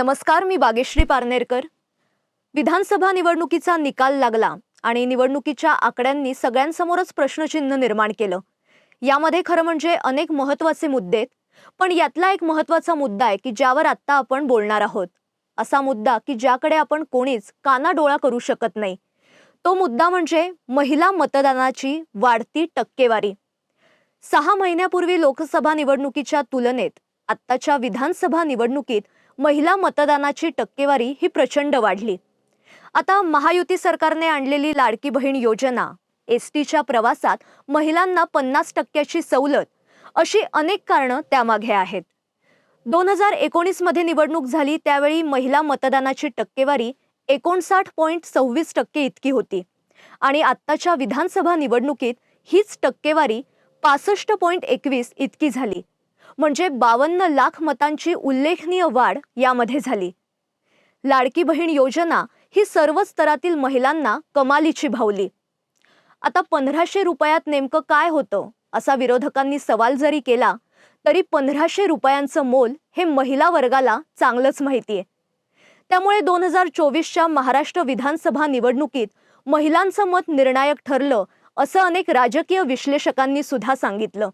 नमस्कार मी बागेश्री पारनेरकर. विधानसभा निवडणुकीचा निकाल लागला आणि निवडणुकीच्या आकड्यांनी सगळ्यांसमोरच प्रश्नचिन्ह निर्माण केलं. यामध्ये खरं म्हणजे अनेक महत्त्वाचे मुद्दे आहेत पण यातला एक महत्त्वाचा मुद्दा आहे की ज्यावर आत्ता आपण बोलणार आहोत. असा मुद्दा की ज्याकडे आपण कोणीच कानाडोळा करू शकत नाही. तो मुद्दा म्हणजे महिला मतदानाची वाढती टक्केवारी. सहा महिन्यापूर्वी लोकसभा निवडणुकीच्या तुलनेत आत्ताच्या विधानसभा निवडणुकीत महिला मतदानाची टक्केवारी ही प्रचंड वाढली. आता महायुती सरकारने आणलेली लाडकी बहीण योजना एस टीच्या प्रवासात महिलांना पन्नास टक्क्याची सवलत अशी अनेक कारणं त्यामागे आहेत. दोन हजार एकोणीसमध्ये निवडणूक झाली त्यावेळी महिला मतदानाची टक्केवारी एकोणसाठ पॉईंट सव्वीस टक्के इतकी होती आणि आत्ताच्या विधानसभा निवडणुकीत हीच टक्केवारी पासष्ट पॉईंट एकवीस इतकी झाली. म्हणजे बावन्न लाख मतांची उल्लेखनीय वाढ यामध्ये झाली. लाडकी बहीण योजना ही सर्व स्तरातील महिलांना कमालीची भावली. आता पंधराशे रुपयात नेमकं काय होतं असा विरोधकांनी सवाल जरी केला तरी पंधराशे रुपयांचं मोल हे महिला वर्गाला चांगलंच माहिती आहे त्यामुळे दोन हजार चोवीसच्या महाराष्ट्र विधानसभा निवडणुकीत महिलांचं मत निर्णायक ठरलं असं अनेक राजकीय विश्लेषकांनी सुद्धा सांगितलं.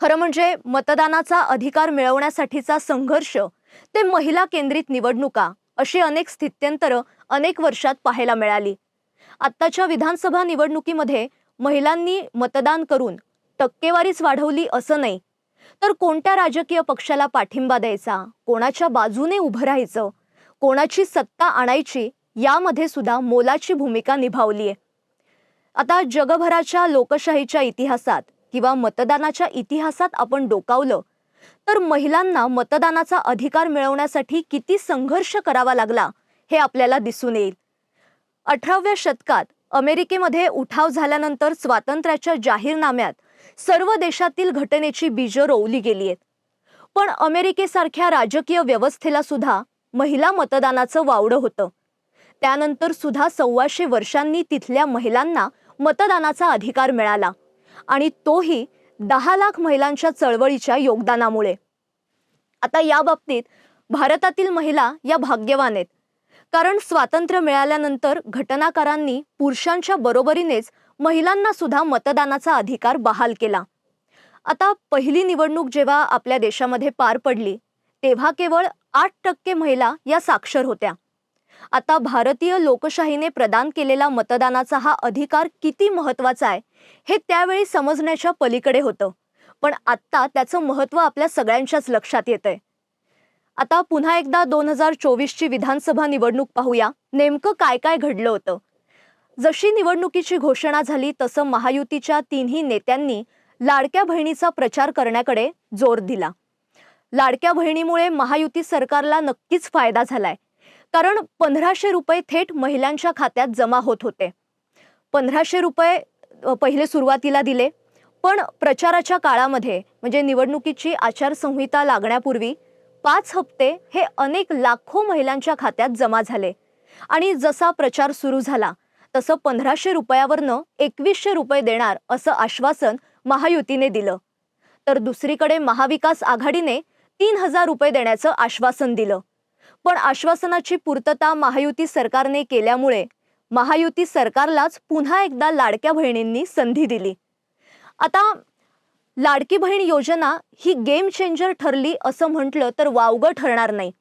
खरं म्हणजे मतदानाचा अधिकार मिळवण्यासाठीचा संघर्ष ते महिला केंद्रित निवडणुका अशी अनेक स्थित्यंतरं अनेक वर्षात पाहायला मिळाली. आत्ताच्या विधानसभा निवडणुकीमध्ये महिलांनी मतदान करून टक्केवारीच वाढवली असं नाही तर कोणत्या राजकीय पक्षाला पाठिंबा द्यायचा? कोणाच्या बाजूने उभं राहायचं? कोणाची सत्ता आणायची? यामध्ये सुद्धा मोलाची भूमिका निभावली आहे आता जगभराच्या लोकशाहीच्या इतिहासात किंवा मतदानाच्या इतिहासात आपण डोकावलं तर महिलांना मतदानाचा अधिकार मिळवण्यासाठी किती संघर्ष करावा लागला हे आपल्याला दिसून येईल. अठराव्या शतकात अमेरिकेमध्ये उठाव झाल्यानंतर स्वातंत्र्याच्या जाहीरनाम्यात सर्व देशातील घटनेची बीजं रोवली गेली आहेत. पण अमेरिकेसारख्या राजकीय व्यवस्थेला सुद्धा महिला मतदानाचं वावडं होतं. त्यानंतर सुद्धा सव्वाशे वर्षांनी तिथल्या महिलांना मतदानाचा अधिकार मिळाला. आणि तोही दहा लाख महिलांच्या चळवळीच्या योगदानामुळे. आता या बाबतीत भारतातील महिला या भाग्यवान आहेत. कारण स्वातंत्र्य मिळाल्यानंतर घटनाकारांनी पुरुषांच्या बरोबरीनेच महिलांना सुद्धा मतदानाचा अधिकार बहाल केला. आता पहिली निवडणूक जेव्हा आपल्या देशामध्ये पार पडली तेव्हा केवळ आठ टक्के महिला या साक्षर होत्या. आता भारतीय लोकशाहीने प्रदान केलेला मतदानाचा हा अधिकार किती महत्त्वाचा आहे हे त्यावेळी समजण्याच्या पलीकडे होतं. पण आत्ता त्याचं महत्त्व आपल्या सगळ्यांच्याच लक्षात येतंय. आता पुन्हा एकदा दोन हजार चोवीसची विधानसभा निवडणूक पाहूया नेमकं काय काय घडलं होतं. जशी निवडणुकीची घोषणा झाली तसं महायुतीच्या तिन्ही नेत्यांनी लाडक्या बहिणीचा प्रचार करण्याकडे जोर दिला. लाडक्या बहिणीमुळे महायुती सरकारला नक्कीच फायदा झालाय. कारण पंधराशे रुपये थेट महिलांच्या खात्यात जमा होत होते. पंधराशे रुपये पहिले सुरुवातीला दिले पण प्रचाराच्या काळामध्ये म्हणजे निवडणुकीची आचारसंहिता लागण्यापूर्वी पाच हप्ते हे अनेक लाखो महिलांच्या खात्यात जमा झाले. आणि जसा प्रचार सुरू झाला तसं पंधराशे रुपयावरनं एकवीसशे रुपये देणार असं आश्वासन महायुतीने दिलं. तर दुसरीकडे महाविकास आघाडीने तीन हजार रुपये देण्याचं आश्वासन दिलं. पण आश्वासनाची पूर्तता महायुती सरकारने केल्यामुळे महायुती सरकारलाच पुन्हा एकदा लाडक्या बहिणींनी संधी दिली. आता लाडकी बहीण योजना ही गेम चेंजर ठरली असं म्हटलं तर वावगं ठरणार नाही.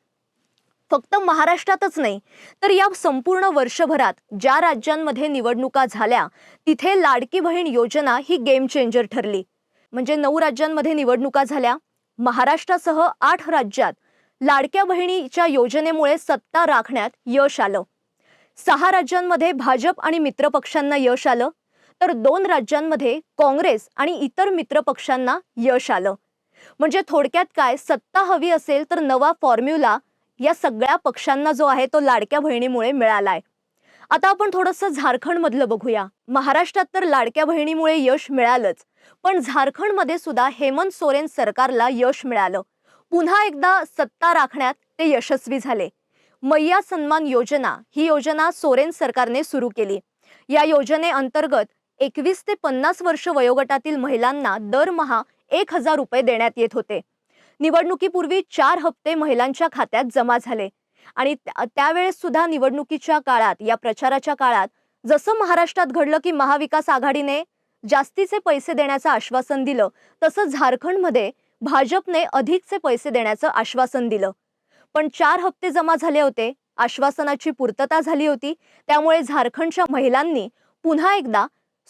फक्त महाराष्ट्रातच नाही तर या संपूर्ण वर्षभरात ज्या राज्यांमध्ये निवडणुका झाल्या तिथे लाडकी बहीण योजना ही गेम चेंजर ठरली. म्हणजे नऊ राज्यांमध्ये निवडणुका झाल्या. महाराष्ट्रासह आठ राज्यात लाडक्या बहिणीच्या योजनेमुळे सत्ता राखण्यात यश आलं. सहा राज्यांमध्ये भाजप आणि मित्रपक्षांना यश आलं तर दोन राज्यांमध्ये काँग्रेस आणि इतर मित्रपक्षांना यश आलं. म्हणजे थोडक्यात काय सत्ता हवी असेल तर नवा फॉर्म्युला या सगळ्या पक्षांना जो आहे तो लाडक्या बहिणीमुळे मिळालाय. आता आपण थोडंसं झारखंडमधलं बघूया. महाराष्ट्रात तर लाडक्या बहिणीमुळे यश मिळालंच पण झारखंडमध्ये सुद्धा हेमंत सोरेन सरकारला यश मिळालं. पुन्हा एकदा सत्ता राखण्यात ते यशस्वी झाले. मैया सन्मान योजना ही योजना सोरेन सरकारने सुरू केली. या योजनेअंतर्गत एकवीस ते पन्नास वर्ष वयोगटातील महिलांना दरमहा एक हजार रुपये देण्यात येत होते. निवडणुकीपूर्वी चार हप्ते महिलांच्या खात्यात जमा झाले आणि त्या- त्यावेळेस सुद्धा निवडणुकीच्या काळात या प्रचाराच्या काळात जसं महाराष्ट्रात घडलं की महाविकास आघाडीने जास्तीचे पैसे देण्याचं आश्वासन दिलं तसं झारखंडमध्ये भाजपने अधिकचे पैसे देण्याचं आश्वासन दिलं. पण चार हप्ते जमा झाले होते. आश्वासनाची पूर्तता झाली होती. त्यामुळे झारखंडच्या महिलांनी पुन्हा एकदा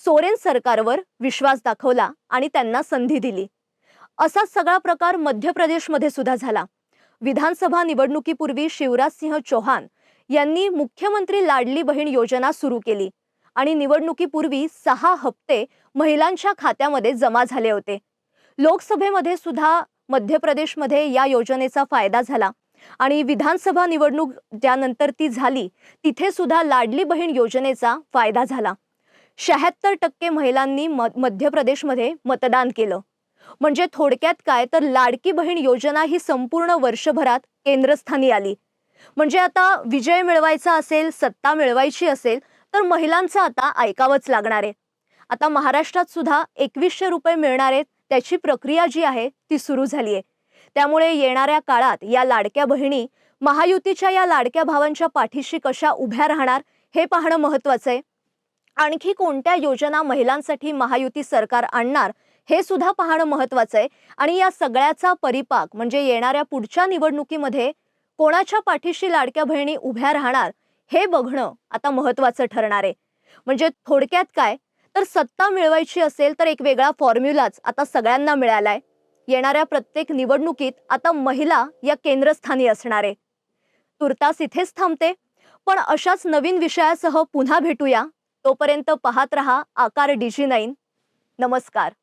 सोरेन सरकारवर विश्वास दाखवला आणि त्यांना संधी दिली. असाच सगळा प्रकार मध्य प्रदेशमध्ये सुद्धा झाला. विधानसभा निवडणुकीपूर्वी शिवराज सिंह चौहान यांनी मुख्यमंत्री लाडली बहीण योजना सुरू केली आणि निवडणुकीपूर्वी सहा हप्ते महिलांच्या खात्यामध्ये जमा झाले होते. लोकसभेमध्ये सुद्धा मध्य प्रदेशमध्ये या योजनेचा फायदा झाला. आणि विधानसभा निवडणूक ज्यानंतर ती झाली तिथे सुद्धा लाडली बहीण योजनेचा फायदा झाला. शहात्तर टक्के महिलांनी म मध्य प्रदेशमध्ये मतदान केलं. म्हणजे थोडक्यात काय तर लाडकी बहीण योजना ही संपूर्ण वर्षभरात केंद्रस्थानी आली. म्हणजे आता विजय मिळवायचा असेल सत्ता मिळवायची असेल तर महिलांचं आता ऐकावंच लागणार आहे. आता महाराष्ट्रात सुद्धा एकवीसशे रुपये मिळणार आहेत त्याची प्रक्रिया जी आहे ती सुरू झाली आहे त्यामुळे येणाऱ्या काळात या लाडक्या बहिणी महायुतीच्या या लाडक्या भावांच्या पाठीशी कशा उभ्या राहणार हे पाहणं महत्वाचं आहे. आणखी कोणत्या योजना महिलांसाठी महायुती सरकार आणणार हे सुद्धा पाहणं महत्वाचं आहे. आणि या सगळ्याचा परिपाक म्हणजे येणाऱ्या पुढच्या निवडणुकीमध्ये कोणाच्या पाठीशी लाडक्या बहिणी उभ्या राहणार हे बघणं आता महत्वाचं ठरणार आहे. म्हणजे थोडक्यात काय तर सत्ता मिळवायची असेल तर एक वेगळा फॉर्म्युलाच आता सगळ्यांना मिळालाय. येणाऱ्या प्रत्येक निवडणुकीत आता महिला या केंद्रस्थानी असणार. आहे तुर्तास इथेच थांबते. पण अशाच नवीन विषयासह पुन्हा भेटूया. तोपर्यंत पाहत रहा आकार डीजी नाईन. नमस्कार.